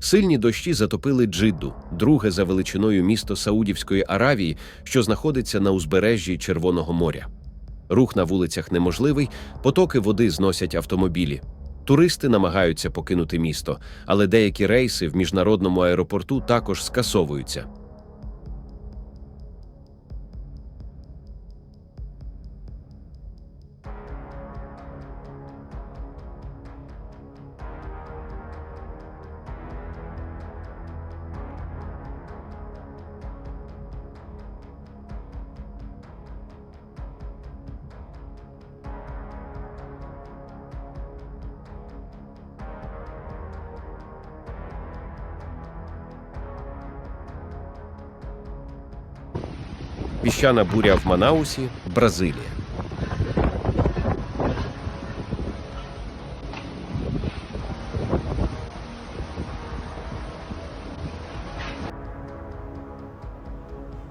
Сильні дощі затопили Джидду, друге за величиною місто Саудівської Аравії, що знаходиться на узбережжі Червоного моря. Рух на вулицях неможливий, потоки води зносять автомобілі. Туристи намагаються покинути місто, але деякі рейси в міжнародному аеропорту також скасовуються. Піщана буря в Манаусі, Бразилія.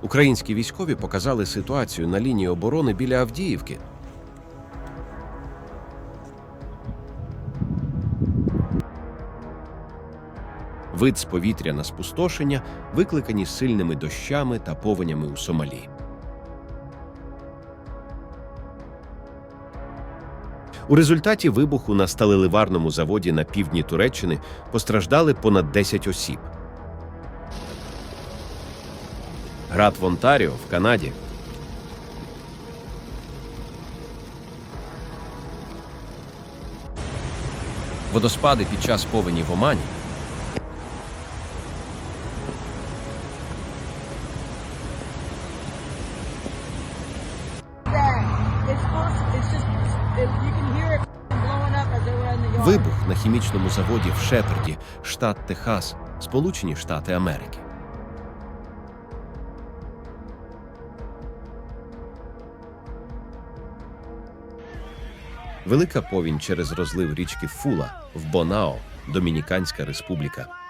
Українські військові показали ситуацію на лінії оборони біля Авдіївки. Вид з повітря на спустошення викликані сильними дощами та повенями у Сомалі. У результаті вибуху на сталеливарному заводі на півдні Туреччини постраждали понад 10 осіб. Град в Онтаріо в Канаді. Водоспади під час повені в Омані. It's supposed. It's just. Вибух на хімічному заводі в Шеперді, штат Техас, Сполучені Штати Америки. Велика повінь через розлив річки Фула в Бонао, Домініканська Республіка.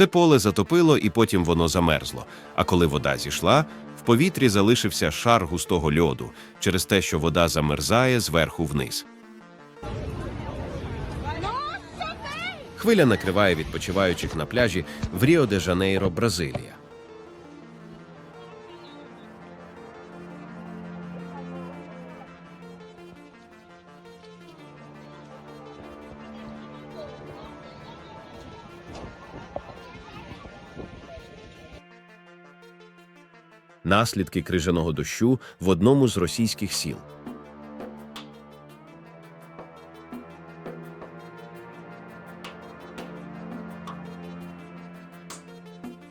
Це поле затопило і потім воно замерзло. А коли вода зійшла, в повітрі залишився шар густого льоду через те, що вода замерзає зверху вниз. Хвиля накриває відпочиваючих на пляжі в Ріо де Жанейро, Бразилія. Наслідки крижаного дощу в одному з російських сіл.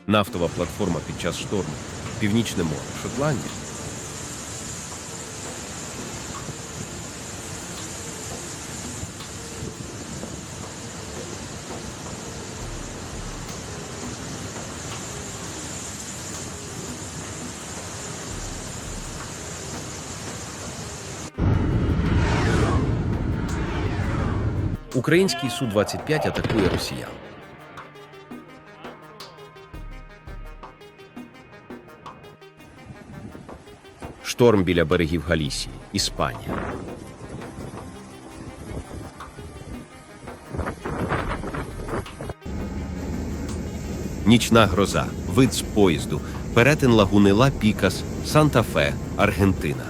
Нафтова платформа під час шторму. Північне море, Шотландія. Український Су-25 атакує росіян. Шторм біля берегів Галісії, Іспанія. Нічна гроза, вид з поїзду, перетин лагуни Ла Пікас, Санта-Фе, Аргентина.